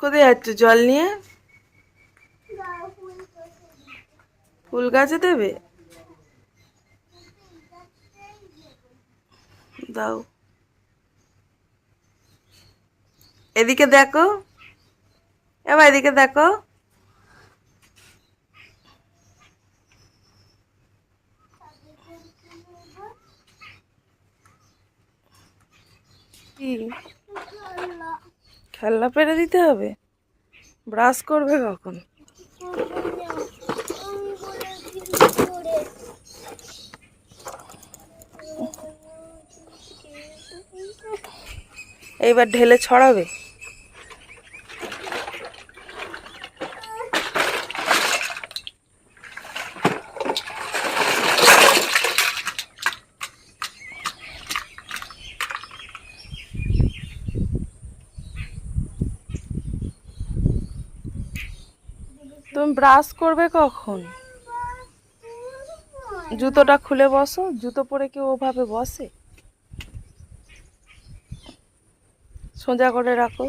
কোথায় যাচ্ছ? জল নিয়ে? ফুল গাছে দেবে? দাও। এদিকে দেখো। এবার এদিকে দেখো। কি? খেলনা পেরে দিতে হবে? ব্রাশ করবে কখন? এইবার ঢেলে ছড়াবে? তুমি ব্রাশ করবে কখন? জুতোটা খুলে বসো, জুতো পরে কেউ ওভাবে বসে? সোজা করে রাখো।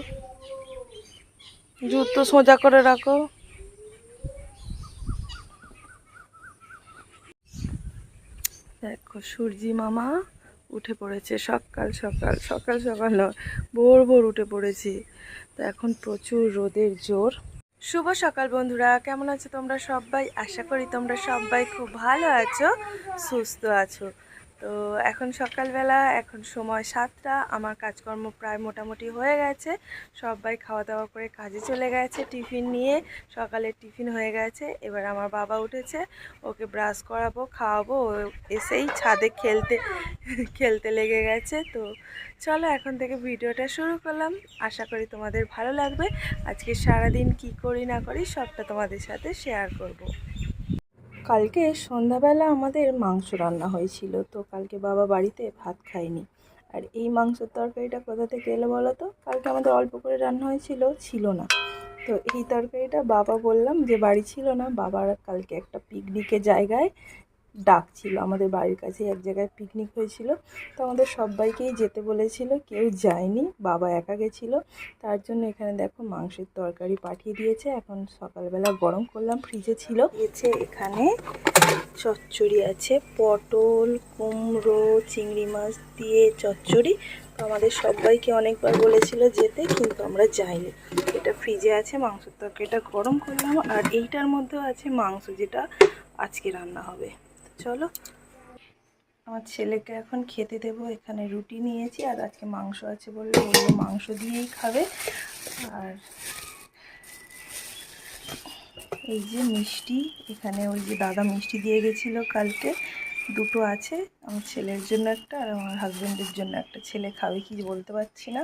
জুতো সোজা করে রাখো। দেখো সূর্যি মামা উঠে পড়েছে সকাল সকাল সকাল সকাল ভোর ভোর উঠে পড়েছে। তো এখন প্রচুর রোদের জোর। শুভ সকাল বন্ধুরা, কেমন আছো তোমরা সবাই? আশা করি তোমরা সবাই খুব ভালো আছো, সুস্থ আছো। তো এখন সকালবেলা, এখন সময় সাতটা, আমার কাজকর্ম প্রায় মোটামুটি হয়ে গেছে। সবাই খাওয়া দাওয়া করে কাজে চলে গেছে, টিফিন নিয়ে সকালের টিফিন হয়ে গেছে। এবার আমার বাবা উঠেছে, ওকে ব্রাশ করাবো, খাওয়াবো, ও এসেই ছাদে খেলতে খেলতে লেগে গেছে। তো চলো এখন থেকে ভিডিওটা শুরু করলাম। আশা করি তোমাদের ভালো লাগবে। আজকে সারাদিন কি করি না করি সবটা তোমাদের সাথে শেয়ার করব। কালকে সন্ধ্যাবেলা আমাদের মাংস রান্না হয়েছিল, তো কালকে বাবা বাড়িতে ভাত খায়নি। আর এই মাংসের তরকারিটা কোথা থেকে এলো বলো তো? কালকে আমাদের অল্প করে রান্না হয়েছিল, ছিল না। তো এই তরকারিটা বাবা বললাম যে বাড়ি ছিল না, বাবার কালকে একটা পিকনিকের জায়গায় ডাক ছিল। আমাদের বাড়ির কাছে এক জায়গায় পিকনিক হয়েছিল। তো আমাদের সবাইকেই যেতে বলেছিল, কেউ যায়নি, বাবা একা গেছিল। তার জন্য এখানে দেখো মাংসের তরকারি পাঠিয়ে দিয়েছে। এখন সকালবেলা গরম করলাম ফ্রিজে ছিল। দিয়েছে এখানে চচ্চড়ি আছে, পটল, কুমড়ো, চিংড়ি মাছ দিয়ে চচ্চড়ি। তো আমাদের সবাইকে অনেকবার বলেছিল যেতে, কিন্তু আমরা যাইনি। এটা ফ্রিজে আছে, মাংসের তরকারিটা গরম করলাম। আর এইটার মধ্যেও আছে মাংস যেটা আজকে রান্না হবে। চলো। আমার ছেলেকে এখন খেতে দেব, এখানে রুটি নিয়েছি আর আজকে মাংস আছে বললে বলল মাংস দিয়েই খাবে। আর এই যে মিষ্টি, এখানে ওই যে দাদা মিষ্টি দিয়ে গেছিল কালকে। দুটো আছে, আমার ছেলের জন্য একটা আর আমার হাজবেন্ডের জন্য একটা। ছেলে খাবে কি বলতে পারছি না।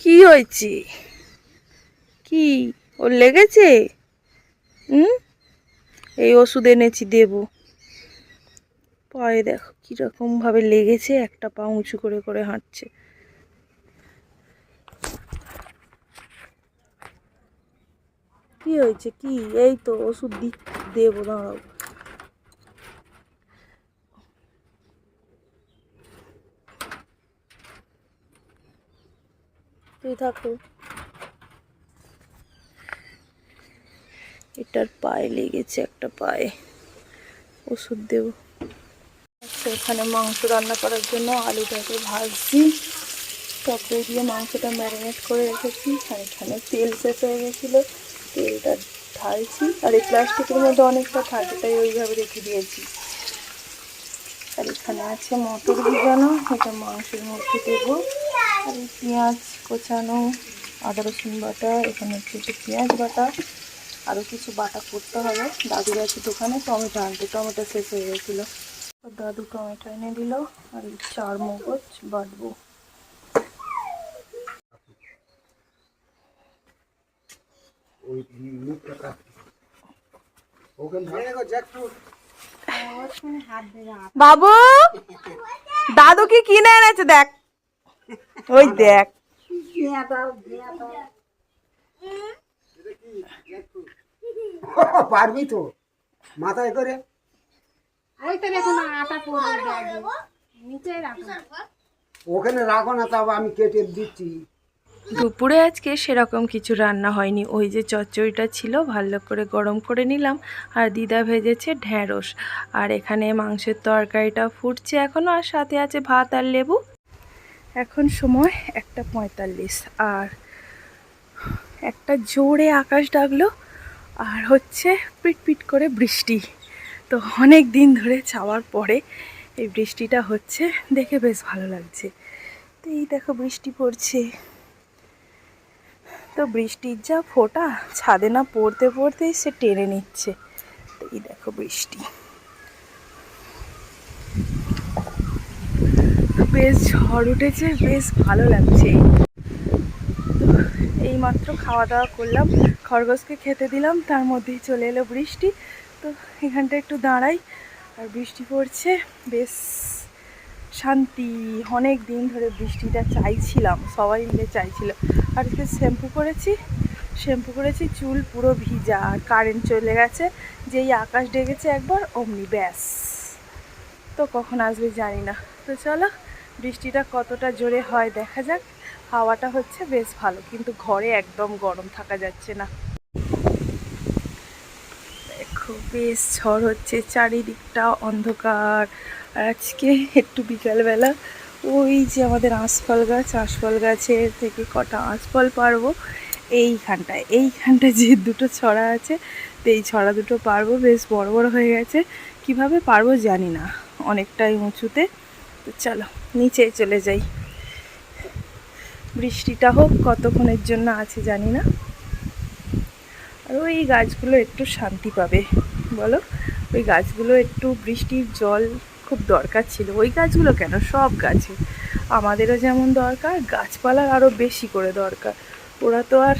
কি হয়েছে? কি? ওর লেগেছে? হুম? এই ওষুধ এনেছি, দেবো। পায়ে দেখো কীরকম ভাবে লেগেছে, একটা পা উঁচু করে করে হাঁটছে। কি হয়েছে? কি? এই তো ওষুধ দি, দেবো, দাঁড়াও। তুই থাকো এটার পায়ে লেগেছে একটা পায়ে। ওষুধ দেবো। আচ্ছা এখানে মাংস রান্না করার জন্য আলুটাকে ভাজছি। টকে দিয়ে মাংসটা ম্যারিনেট করে রেখেছি আর এখানে তেল শেষ হয়ে গেছিল। তেলটা ঢালছি। আর এই প্লাস্টিকের মধ্যে অনেকটা থাকে, তাই ওইভাবে রেখে দিয়েছি। আর এখানে আছে মটর ভিজানো, এটা মাংসের মধ্যে দেবো। আর পেঁয়াজ কোচানো, আদা রসুন বাটা, এখানে হচ্ছে একটু পেঁয়াজ বাটা। আরও কিছু বাটা করতে হবে। দাদু গেছে দোকানে টমেটো আনতে। টমেটো শেষ হয়ে গেছিল। দাদু টমেটো এনে দিল আর চার মগজ বাটবো। বাবু দাদু কি কিনে এনেছে দেখ। ওই দেখ। পারবি তো। মাথায় করে। ওখানে রাখো না তাও আমি কেটে দিচ্ছি। দুপুরে আজকে সেরকম কিছু রান্না হয়নি। ওই যে চচ্চড়িটা ছিল ভালো করে গরম করে নিলাম। আর দিদা ভেজেছে ঢ্যাঁড়স আর এখানে মাংসের তরকারিটা ফুটছে এখনও আর সাথে আছে ভাত আর লেবু। এখন সময় একটা পঁয়তাল্লিশ। আর একটা জোরে আকাশ ডাকলো আর হচ্ছে পিট পিট করে বৃষ্টি। তো অনেক দিন ধরে চাওয়ার পরে এই বৃষ্টিটা হচ্ছে, দেখে বেশ ভালো লাগছে। তো এই দেখো বৃষ্টি পড়ছে। তো বৃষ্টির যা ফোঁটা, ছাদে না পড়তে পড়তেই সে টেনে নিচ্ছে। তো এই দেখো বৃষ্টি। বেশ ঝড় উঠেছে, বেশ ভালো লাগছে। এই মাত্র খাওয়া দাওয়া করলাম, খরগোশকে খেতে দিলাম, তার মধ্যেই চলে এলো বৃষ্টি। তো এখানটা একটু দাঁড়াই, আর বৃষ্টি পড়ছে, বেশ শান্তি। অনেক দিন ধরে বৃষ্টিটা চাইছিলাম, সবাই মিলে চাইছিল। আর আজকে শ্যাম্পু করেছি শ্যাম্পু করেছি, চুল পুরো ভিজা, আর কারেন্ট চলে গেছে, যেই আকাশ ডেকেছে একবার, অমনি ব্যাস। তো কখন আসবে জানি না। তো চলো, বৃষ্টিটা কতটা জোরে হয় দেখা যাক। হাওয়াটা হচ্ছে বেশ ভালো, কিন্তু ঘরে একদম গরম থাকা যাচ্ছে না। দেখো, বেশ ঝড় হচ্ছে, চারিদিকটা অন্ধকার। আর আজকে একটু বিকালবেলা ওই যে আমাদের আঁশফল গাছ, আঁশফল গাছের থেকে কটা আঁশফল পারব, এইখানটায়। এইখানটায় যে দুটো ছড়া আছে তো এই ছড়া দুটো পারব, বেশ বড় বড় হয়ে গেছে। কীভাবে পারব জানি না, অনেকটাই উঁচুতে। তো চলো, নিচে চলে যাই। বৃষ্টিটা হোক, কতক্ষণের জন্য আছে জানি না। আর ওই গাছগুলো একটু শান্তি পাবে, বলো? ওই গাছগুলো একটু বৃষ্টির জল খুব দরকার ছিল। ওই গাছগুলো কেন? সব গাছে। আমাদেরও যেমন দরকার, গাছপালার আরও বেশি করে দরকার। ওরা তো আর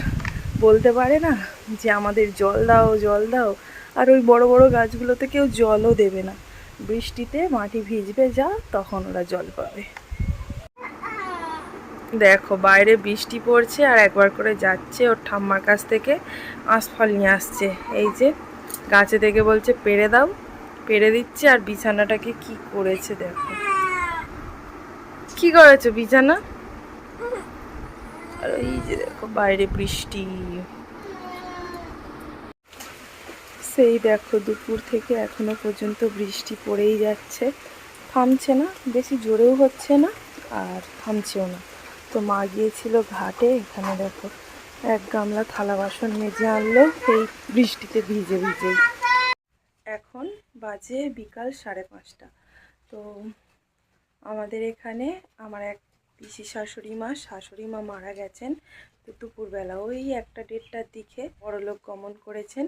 বলতে পারে না যে আমাদের জল দাও জল দাও। আর ওই বড় বড় গাছগুলোতে কেউ জলও দেবে না। বৃষ্টিতে মাটি ভিজবে যা, তখন ওরা জল পাবে। দেখো, বাইরে বৃষ্টি পড়ছে আর একবার করে যাচ্ছে। ওর ঠাম্মার কাছ থেকে আঁশফল নিয়ে আসছে। এই যে গাছে থেকে বলছে পেরে দাও পেরে দিচ্ছে আর বিছানাটাকে কি করেছে দেখো। কি করেছ বিছানা? আর এই যে দেখো, বাইরে বৃষ্টি। সেই দেখো, দুপুর থেকে এখনও পর্যন্ত বৃষ্টি পড়েই যাচ্ছে। থামছে না, বেশি জোরেও হচ্ছে না আর থামছেও না। তো মা গিয়েছিল ঘাটে, এখানে দেখো এক গামলা থালা বাসন মেজে আনলো, এই বৃষ্টিতে ভিজে ভিজে। এখন বাজে বিকাল সাড়ে পাঁচটা। তো আমাদের এখানে আমার এক পিসি শাশুড়ি মা শাশুড়ি মা মারা গেছেন। তো দুপুরবেলা, ওই একটা দেড়টার দিকে বড়লোক গমন করেছেন।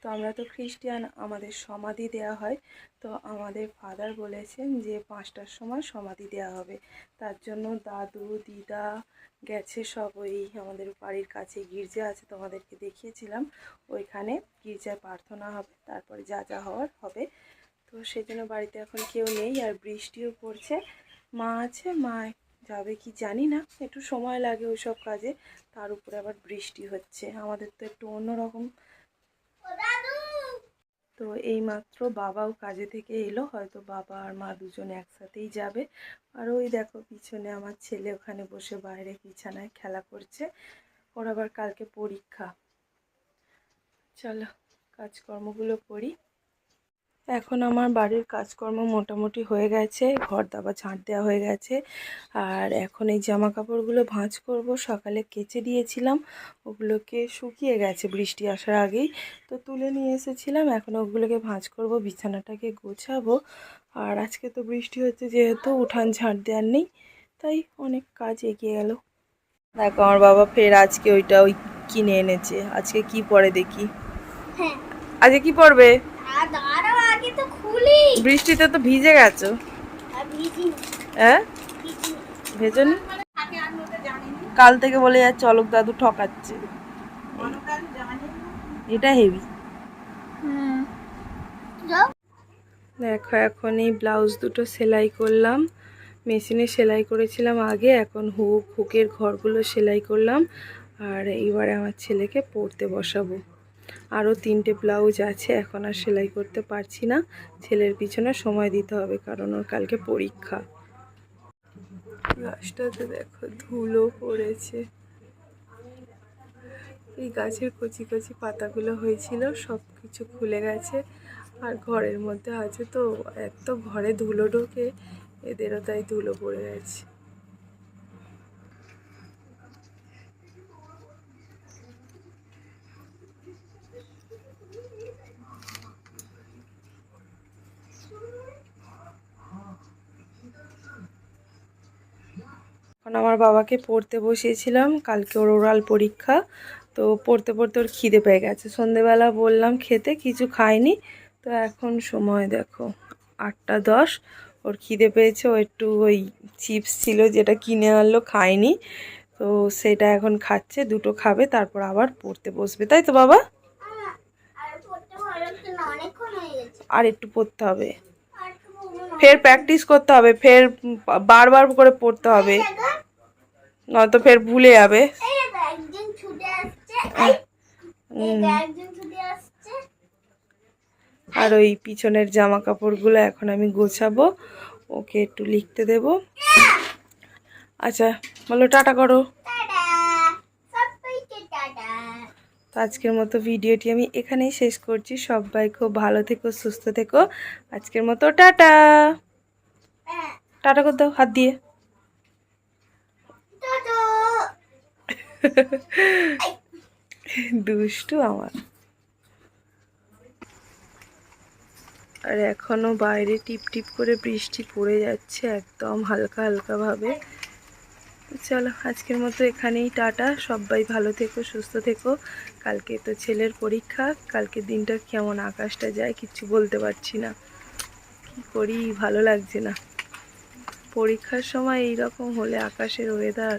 তো আমরা তো খ্রিস্টিয়ান, আমাদের সমাধি দেওয়া হয়। তো আমাদের ফাদার বলেছেন যে পাঁচটার সময় সমাধি দেওয়া হবে। তার জন্য দাদু, দিদা গেছে সব ওই আমাদের বাড়ির কাছে। গির্জা আছে, তোমাদেরকে দেখিয়েছিলাম। ওইখানে গির্জায় প্রার্থনা হবে, তারপরে যা যা হওয়ার হবে। তো সেই জন্য বাড়িতে এখন কেউ নেই, আর বৃষ্টিও পড়ছে। মা আছে, মা যাবে কি জানি না একটু সময় লাগে ওইসব কাজে। তার উপরে আবার বৃষ্টি হচ্ছে আমাদের তো একটু অন্যরকম। তো এইমাত্র বাবাও কাজে থেকে এলো হয়তো বাবা আর মা দুজন একসাথেই যাবে। আর ওই দেখো পিছনে আমার ছেলে ওখানে বসে বাইরে বিছানায় খেলা করছে ওর আবার কালকে পরীক্ষা। চলো কাজকর্মগুলো করি। এখন আমার বাড়ির কাজকর্ম মোটামুটি হয়ে গেছে ঘর দাবা ঝাঁট দেওয়া হয়ে গেছে। আর এখন এই জামা কাপড়গুলো ভাঁজ করব সকালে কেচে দিয়েছিলাম ওগুলোকে শুকিয়ে গেছে বৃষ্টি আসার আগেই। তো তুলে নিয়ে এসেছিলাম এখন ওগুলোকে ভাঁজ করব বিছানাটাকে গোছাবো। আর আজকে তো বৃষ্টি হচ্ছে যেহেতু উঠান ঝাঁট দেওয়ার নেই তাই অনেক কাজ এগিয়ে গেল। দেখো আমার বাবা ফের আজকে ওইটা ওই কিনে এনেছে আজকে কি পরে দেখি? হ্যাঁ। আজকে কি পড়বে আর দাঁড়াও আগে তো খুলি বৃষ্টিতে তো ভিজে গেছো। হ্যাঁ? ভিজি না কাল থেকে বলে যাচ্ছে অলোক দাদু ঠকাচ্ছে। এটা হেভি। দেখো এখন এই ব্লাউজ দুটো সেলাই করলাম। মেশিনে সেলাই করেছিলাম আগে এখন হুক হুকের ঘরগুলো সেলাই করলাম। আর এইবারে আমার ছেলেকে পড়তে বসাবো। আরও তিনটে ব্লাউজ আছে, এখন আর সেলাই করতে পারছি না। ছেলের পিছনে সময় দিতে হবে কারণ ওর কালকে পরীক্ষা। গাছটাতে দেখো ধুলো পড়েছে। এই গাছের কচি কচি পাতাগুলো হয়েছিল সব কিছু খুলে গেছে। আর ঘরের মধ্যে আছে তো, এত ঘরে ধুলো ঢোকে, এদেরও তাই ধুলো পড়ে গেছে। এখন আমার বাবাকে পড়তে বসিয়েছিলাম, কালকে ওর ওরাল পরীক্ষা, তো পড়তে পড়তে ওর খিদে পেয়ে গেছে। সন্ধেবেলা বললাম খেতে, কিছু খায়নি তো এখন সময় দেখো, আটটা দশ, ওর খিদে পেয়েছে, ও একটু ওই চিপস ছিল যেটা কিনে আনলো, খায়নি, তো সেটা এখন খাচ্ছে, দুটো খাবে, তারপর আবার পড়তে বসবে, তাই তো বাবা? আর একটু পড়তে হবে। ফের প্র্যাকটিস করতে হবে, ফের বারবার করে পড়তে হবে। নয়তো ফের ভুলে যাবে। আর ওই পিছনের জামা কাপড়গুলো এখন আমি গোছাবো। ওকে একটু লিখতে দেব। আচ্ছা বলো টাটা করো। আজকের মতো ভিডিওটি আমি এখানেই শেষ করছি। সবাই খুব ভালো থেকো সুস্থ থেকো। আজকের মতো টাটা। হ্যাঁ। টাটা করে দাও হাত দিয়ে টাটা দুষ্টু আমার। আর এখনও বাইরে টিপ টিপ করে বৃষ্টি পড়ে যাচ্ছে একদম হালকা হালকা ভাবে। চলো, আজকের মতো এখানেই টাটা। সবাই ভালো থেকো, সুস্থ থেকো। কালকে তো ছেলের পরীক্ষা কালকে দিনটা কেমন আকাশটা যায় কিচ্ছু বলতে পারছি না। কি করি, ভালো লাগছে না। পরীক্ষার সময় এই রকম হলে আকাশের ওয়েদার